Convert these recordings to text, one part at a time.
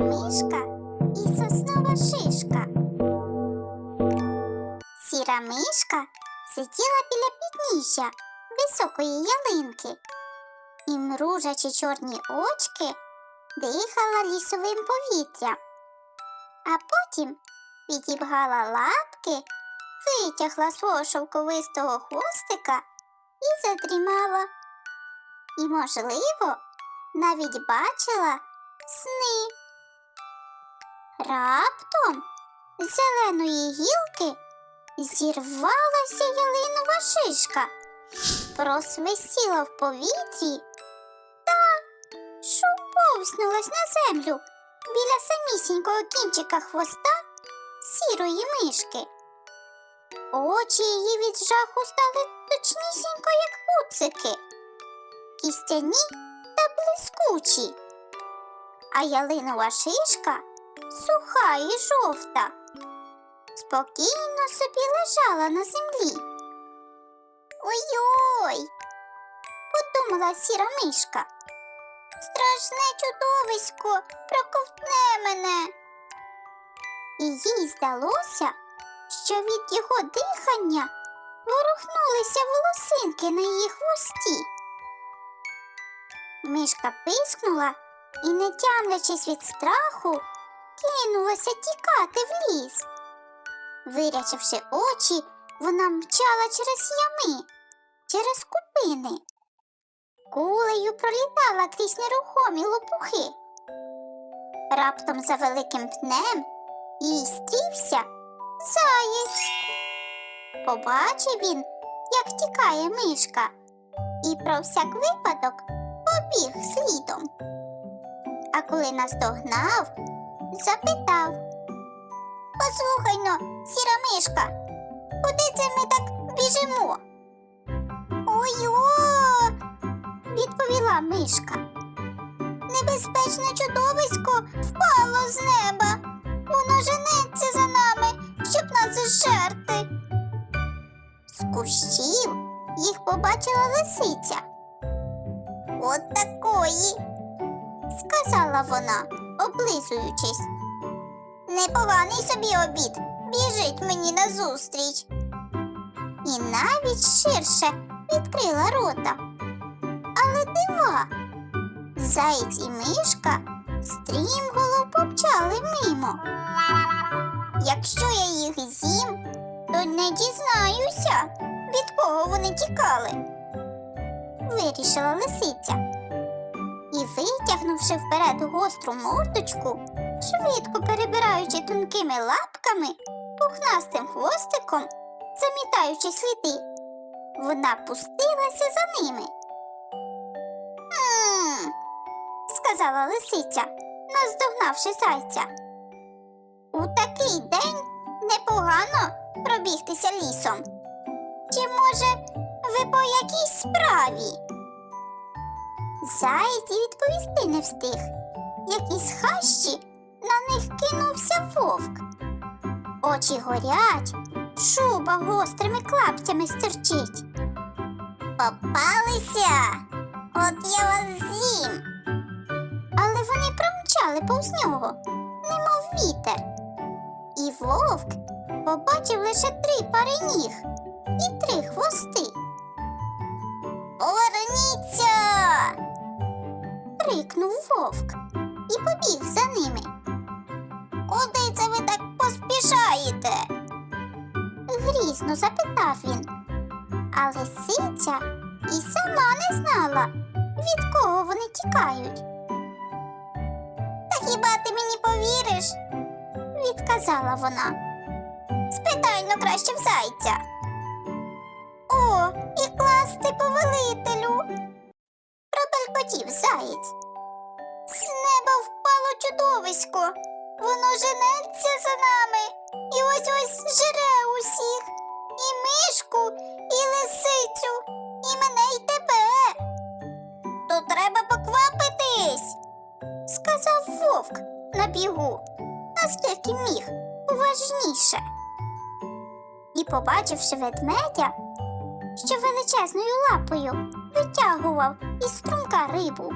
мишка і соснова шишка. Сіра мишка сиділа біля підніжжя високої ялинки і, мружачи чорні очки, дихала лісовим повітрям, а потім підібгала лапки, витягла свого шовковистого хвостика і задрімала. І, можливо, навіть бачила сни. Раптом з зеленої гілки зірвалася ялинова шишка, просвистіла в повітрі та шуповснулась на землю біля самісінького кінчика хвоста сірої мишки. Очі її від жаху стали точнісінько, як гуцики, кістяні та блискучі, а ялинова шишка суха і жовта, спокійно собі лежала на землі. Ой-ой, подумала сіра мишка. Страшне чудовисько проковтне мене. І їй здалося, що від його дихання ворухнулися волосинки на її хвості. Мишка пискнула і, не тямлячись від страху, кинулася тікати в ліс. Вирячивши очі, вона мчала через ями, через купини. Кулею пролітала крізь нерухомі лопухи. Раптом за великим пнем їй стрівся заєць. Побачив він, як тікає мишка, і про всяк випадок побіг слідом. А коли наздогнав, запитав Послухай но, сіра мишка, куди це ми так біжимо? Ой-о, відповіла мишка. Небезпечне чудовисько впало з неба. Воно женеться за нами, щоб нас зжерти. З кущів їх побачила лисиця. От такої, сказала вона, облизуючись. Непоганий собі обід. Біжить мені назустріч. І навіть ширше відкрила рота. Але дива. Заєць і мишка стрімголов помчали мимо. Якщо я їх з'їм, то не дізнаюся, від кого вони тікали. Вирішила лисиця. І, витягнувши вперед гостру мордочку, швидко перебираючи тонкими лапками, пухнастим хвостиком, замітаючи сліди, вона пустилася за ними. «М-м», сказала лисиця, наздогнавши зайця. У такий день непогано пробігтися лісом. Чи, може, ви по якійсь справі? Заєць відповісти не встиг. Якісь хащі на них кинувся вовк. Очі горять, шуба гострими клаптями стирчить. Попалися, от я вас з'їм. Але вони промчали повз нього, немов вітер. І вовк побачив лише три пари ніг і три хвости. Поверніться. Крикнув вовк і побіг за ними. Куди це ви так поспішаєте? грізно запитав він. А лисиця і сама не знала, від кого вони тікають. Та хіба ти мені повіриш? відказала вона. Спитай ну краще в зайця. О, і класти повелителю. Пробелькотів заєць. З неба впало чудовисько. Воно женеться за нами і ось ось жире усіх. І мишку, і лисицю, і мене, і тебе. То треба поквапитись, сказав вовк на бігу, наскільки міг, уважніше. І, побачивши ведмедя, що величезною лапою витягував із струмка рибу,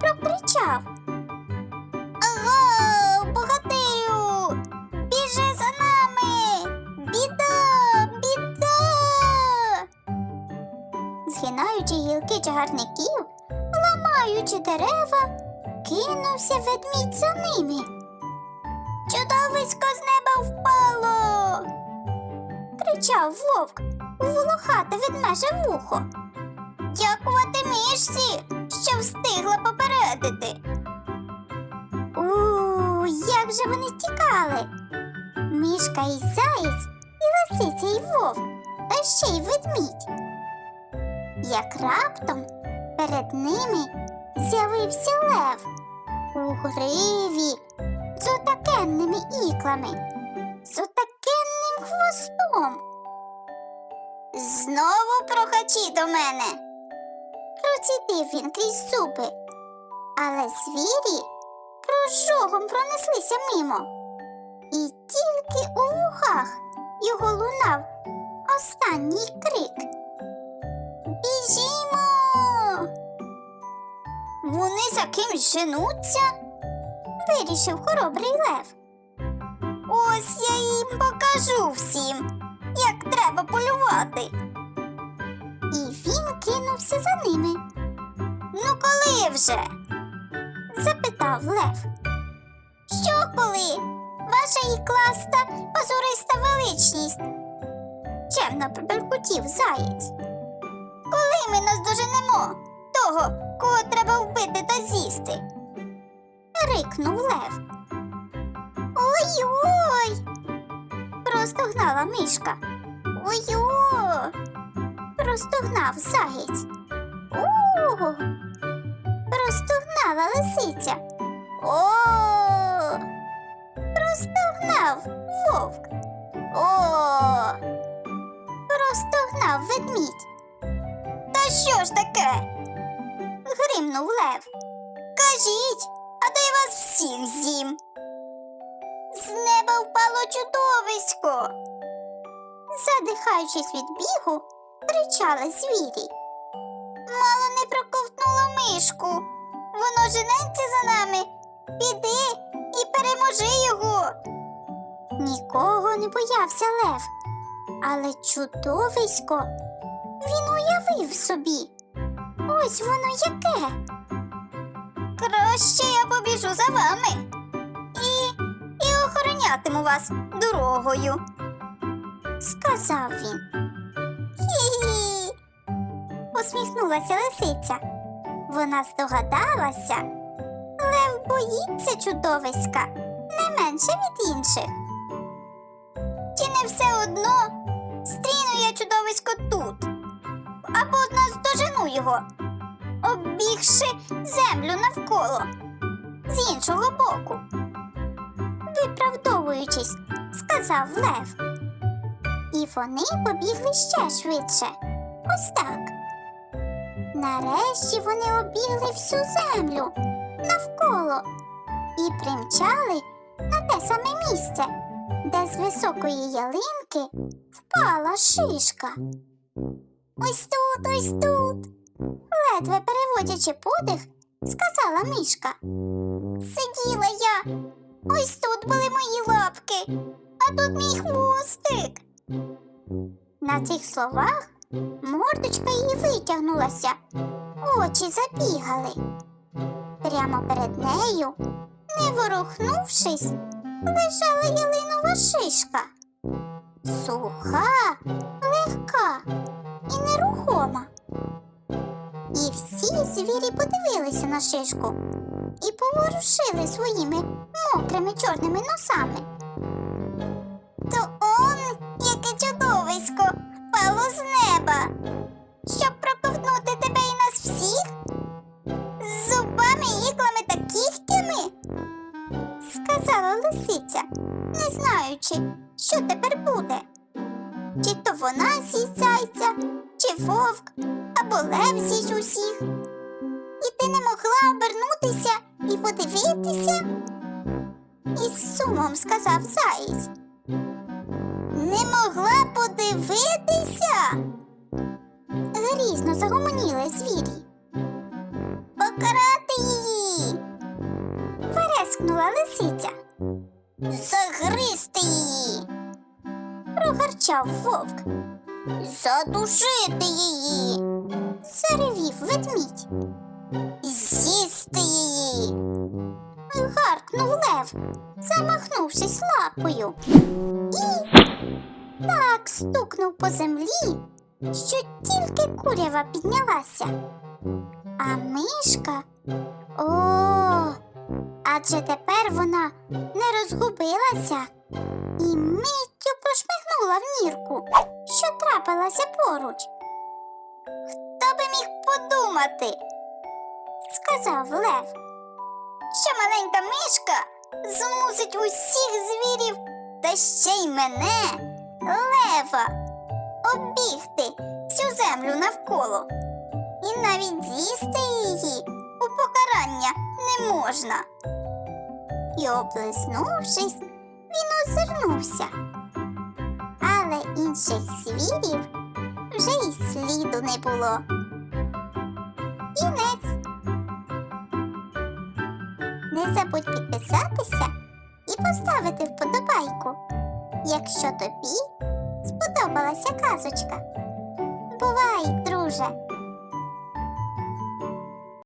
прокричав. Ого, богатирю! Біжи за нами! Біда, біда! Згинаючи гілки чагарників, ламаючи дерева, кинувся ведмідь за ними. Чудовисько з неба впало! кричав вовк, волохата від меже вухо. Дякувати мишці, що встигла попередити. У, як же вони тікали. Мішка і заєць, і лисиця, і вовк, та ще й ведмідь. Як раптом перед ними з'явився лев у гриві з отакенними іклами, з отакенним хвостом. Знову прохачі до мене. Процідив він крізь зуби, але звірі прожогом пронеслися мимо. І тільки у вухах його лунав останній крик. Біжімо. Вони за кимсь женуться, вирішив хоробрий лев. Ось я їм покажу всім, як треба полювати. І він кинувся за ними. Вже? запитав лев. Що коли? Ваша ікласта позориста величність. Чемно пробелькотів заєць. Коли ми наздоженемо того, кого треба вбити та з'їсти? рикнув лев. Ой-ой. Простогнала мишка. Ой-ой. Простогнав заєць. О. Простогнала лисиця. О. Простогнав вовк. О. Простогнав ведмідь. Та що ж таке? гримнув лев. Кажіть, а то я вас всіх з'їм. З неба впало чудовисько. Задихаючись від бігу, кричали звірі. Мало не проковтнуло мишку. Воно женеться за нами. Піди і переможи його. Нікого не боявся лев, але чудовисько він уявив собі. Ось воно яке. Краще я побіжу за вами і, і охоронятиму вас дорогою, сказав він. Хі-хі. Усміхнулася лисиця. Вона здогадалася. Лев боїться чудовиська не менше від інших. Чи не все одно стріну я чудовисько тут? Або наздожену його, оббігши землю навколо з іншого боку. Виправдовуючись, сказав Лев. І вони побігли ще швидше. Ось так. Нарешті вони обігли всю землю навколо і примчали на те саме місце, де з високої ялинки впала шишка. Ось тут, ось тут. Ледве переводячи подих, сказала мішка. Сиділа я. Ось тут були мої лапки, а тут мій хвостик. На цих словах мордочка її витягнулася, очі забігали. Прямо перед нею, не ворухнувшись, лежала ялинова шишка. Суха, легка і нерухома. І всі звірі подивилися на шишку і поворушили своїми мокрими чорними носами. Або лев з'їсть усіх. І ти не могла обернутися і подивитися? Із сумом сказав заєць. Не могла подивитися? Грізно загомоніли звірі. Покарати її. Верескнула лисиця. Загризти її. Прогарчав вовк. Задушити її. заревів ведмідь. З'їсти її. Гаркнув лев, замахнувшись лапою. І так стукнув по землі, що тільки курява піднялася. А мишка. О, адже тепер вона не розгубилася і миттю прошмигнула в нірку, що трапилася поруч. Хто би міг подумати, сказав Лев, що маленька мишка змусить усіх звірів та ще й мене, лева, оббігти всю землю навколо. І навіть з'їсти її у покарання не можна. І облизнувшись, він озирнувся. Але інших звірів вже й сліду не було. Кінець. Не забудь підписатися і поставити вподобайку, якщо тобі сподобалася казочка. Бувай, друже!